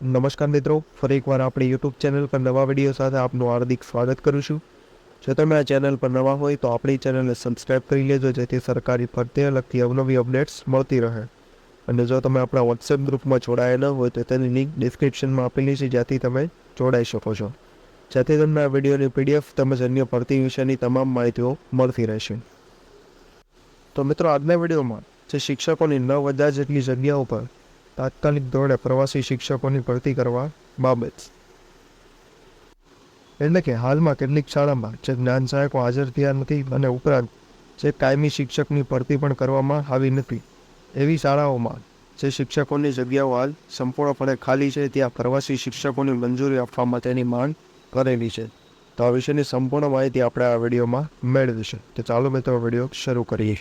નમસ્કાર મિત્રો, ફરી એકવાર આપણી યુટ્યુબ ચેનલ પર નવા વીડિયો સાથે આપનું હાર્દિક સ્વાગત કરું છું. જો તમે આ ચેનલ પર નવા હોય તો આપણી ચેનલને સબસ્ક્રાઈબ કરી લેજો, જેથી સરકારી ફરતે લગતી અવનવી અપડેટ્સ મળતી રહે. અને જો તમે આપણા વોટ્સએપ ગ્રુપમાં જોડાયા ન હોય તો તેની લિંક ડિસ્ક્રિપ્શનમાં આપેલી છે, જ્યાંથી તમે જોડાઈ શકો છો. જેથી તમને આ વિડીયોની પીડીએફ તેમજ અન્ય ભરતી વિશેની તમામ માહિતીઓ મળતી રહેશે. તો મિત્રો, આજના વિડીયોમાં જે શિક્ષકોની નવ હજાર જેટલી જગ્યાઓ પર તાત્કાલિક ધોરણે પ્રવાસી શિક્ષકોની ભરતી કરવા બાબત. એટલે કે હાલમાં કેટલીક શાળામાં જે જ્ઞાન સહાયકો હાજર થયા નથી અને ઉપરાંત જે કાયમી શિક્ષકની ભરતી પણ કરવામાં આવી નથી, એવી શાળાઓમાં જે શિક્ષકોની જગ્યાઓ હાલ સંપૂર્ણપણે ખાલી છે, ત્યાં પ્રવાસી શિક્ષકોની મંજૂરી આપવા માટેની માંગ કરેલી છે. તો આ વિશેની સંપૂર્ણ માહિતી આપણે આ વિડીયોમાં મેળવીશું. તો ચાલો મિત્રો, વીડિયો શરૂ કરીએ.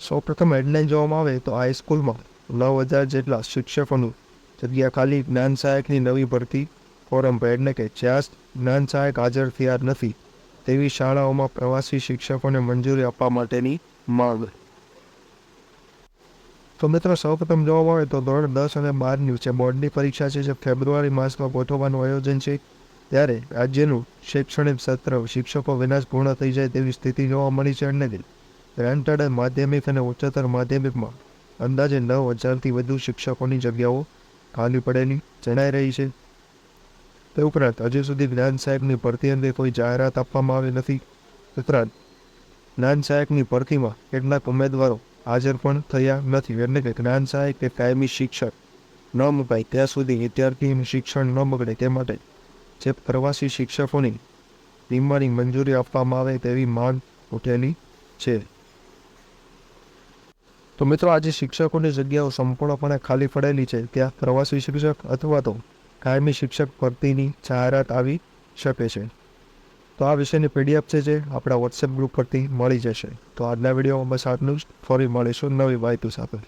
સૌપ્રથમ હેડલાઇન જોવામાં આવે તો હાઈસ્કૂલમાં નવ હજાર જેટલા શિક્ષકોનું જગ્યા ખાલી જ્ઞાન સહાયકની નવી ભરતી ફોરમ એટલે કે જ્યાં જ્ઞાન સહાયક હાજર થયા નથી તેવી શાળાઓમાં પ્રવાસી શિક્ષકોને મંજૂરી આપવા માટેની માંગ. તો મિત્રો સૌપ્રથમ જોવામાં આવે તો ધોરણ દસ અને બારની છે બોર્ડની પરીક્ષા છે જે ફેબ્રુઆરી માસમાં ગોઠવવાનું આયોજન છે. ત્યારે રાજ્યનું શૈક્ષણિક સત્ર શિક્ષકો વિનાશ પૂર્ણ થઈ જાય તેવી સ્થિતિ જોવા મળી છે. એટલે કે માધ્યમિક અને ઉચ્ચતર માધ્યમિકમાં અંદાજે નવ હજારથી વધુ શિક્ષકોની જગ્યાઓ ખાલી પડેલી જણાઈ રહી છે. તે ઉપરાંત હજુ સુધી જ્ઞાન સહાયકની ભરતી અંગે કોઈ જાહેરાત આપવામાં આવી નથી. ઉપરાંત જ્ઞાન સહાયકની ભરતીમાં કેટલાક ઉમેદવારો હાજર પણ થયા નથી એટલે કે જ્ઞાન સહાયક કે કાયમી શિક્ષક ન મુકાય ત્યાં સુધી વિદ્યાર્થીનું શિક્ષણ ન બગડે તે માટે જે પ્રવાસી શિક્ષકોની ટીમમાંની મંજૂરી આપવામાં આવે તેવી માંગ ઉઠેલી છે. તો મિત્રો આજે શિક્ષકોની જગ્યાઓ સંપૂર્ણપણે ખાલી પડેલી છે. ત્યાં પ્રવાસી શિક્ષક અથવા તો કાયમી શિક્ષક ભરતીની જાહેરાત આવી શકે છે. તો આ વિષયની પીડીએફ છે જે આપણા વોટ્સએપ ગ્રુપ પરથી મળી જશે. તો આજના વિડીયોમાં બસ આટલું જ. ફરી મળીશું નવી માહિતી સાથે.